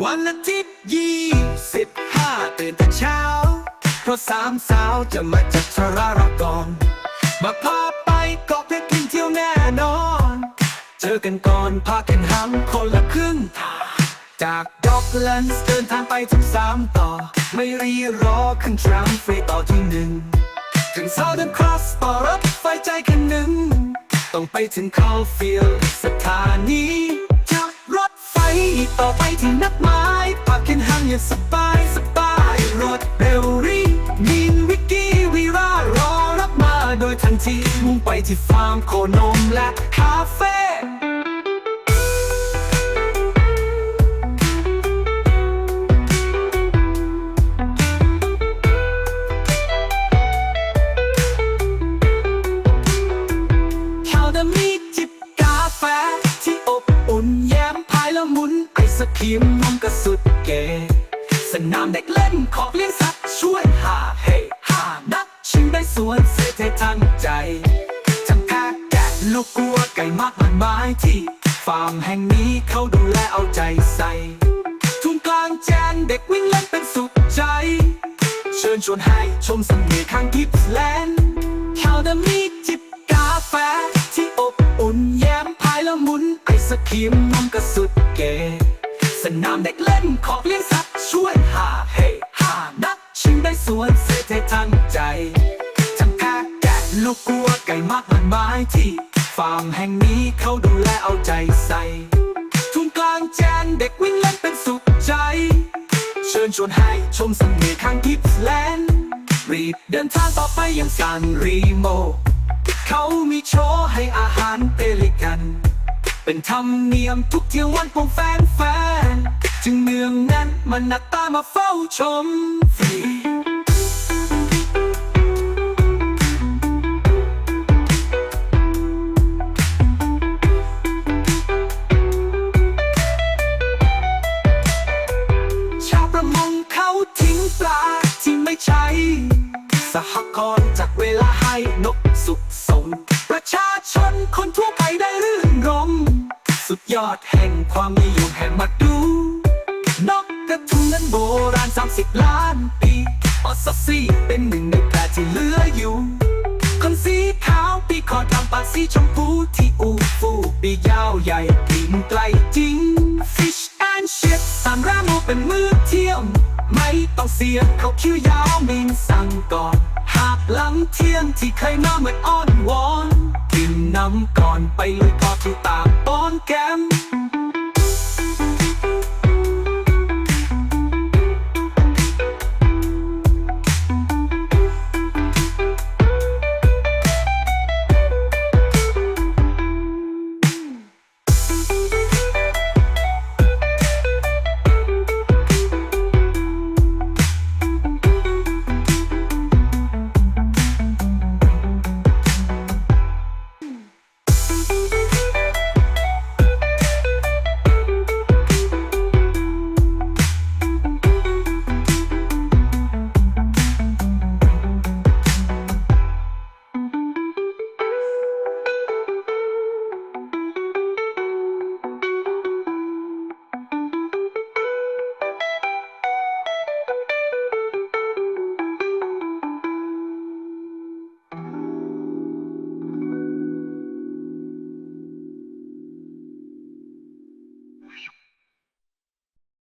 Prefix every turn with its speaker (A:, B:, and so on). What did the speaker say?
A: วันอาทิตย์ยี่สิบห้าตื่นแต่เช้า เพราะสามสาวจะมาจัดทรารากรมาพาไปเกาะเพชรกินเที่ยวแน่นอน เจอกันก่อนพากันหำคนละครึ่ง จากด็อกแลนส์เดินทางไปถึงสามต่อ ไม่รีรอขึ้นทรัมฟรีต่อที่หนึ่ง ถึงเซาเดนครอสต่อรถไฟใจคันหนึ่ง ต้องไปถึงคอลฟิลสถานี มุ่งไปที่ฟาร์มโคนมและคาเฟ่แถวเดมีจิบกาแฟที่อบอุ่นแย้มพายล้วหมุนไอศครีมนมก็สุดเก๋สนามเด็กเล่นขอบเลี้ยงสัตว์ช่วยหาเฮหานักชิมได้สวนเศรษฐทันใจทั้งแพะ แกะลูกกัวไก่มากมายไม้ที่ฟาร์มแห่งนี้เขาดูแลเอาใจใส่ทุ่งกลางแจนเด็กวิ่งเล่นเป็นสุดใจ เชิญชวนให้ชมเสน่ห์ข้างทิพแลนด์แถวเดมีจิบกาแฟที่อบอุ่นแย้มพายล้วหมุนไอศครีมนมก็สุดเก๋สนามเด็กเล่นขอบเลี้ยงสัตว์ช่วยหาเฮหานักชิมได้สวนเศรษฐทันใจทั้งแพะแกะลูกกัวไก่มากมายไม้ที่ ฟาร์มแห่งนี้เขาดูแลเอาใจใส่ ทุ่งกลางแจนเด็กวิ่งเล่นเป็นสุขใจ เชิญชวนให้ชมเสน่ห์ข้างทิพแลนด์รีบเดินทางต่อไปยังซานรีโม เขามีโชว์ให้อาหารเปลิกัน เป็นธรรมเนียมทุกเที่ยววันของแฟนแฟนจึงเนืองแน่นมันนักตามาเฝ้าชมฟรี ใช่สหกรณ์จัดเวลาให้นกสุขสม ประชาชนคนทั่วไปได้รื่นรม สุดยอดแห่งความนิยมแห่งมาดู นกกระทุงนั้นโบราณ 30 ล้านปีออสซัสซี่เป็นหนึ่งในแปดที่เหลืออยู่ คนสีขาวปีคอดำปากสีชมพูที่อูฟูปียาวใหญ่ปีนไกลจริง Fish and Chips สามราโมเป็นมือเที่ยม ไม่ต้องเสียเขาคิ้วยาวมินสั่งก่อนหากหลังเที่ยงที่เคยมาเหมือนอ้อนวอนกินน้ำก่อนไปลุยพอที่ตามป้อนแก้ม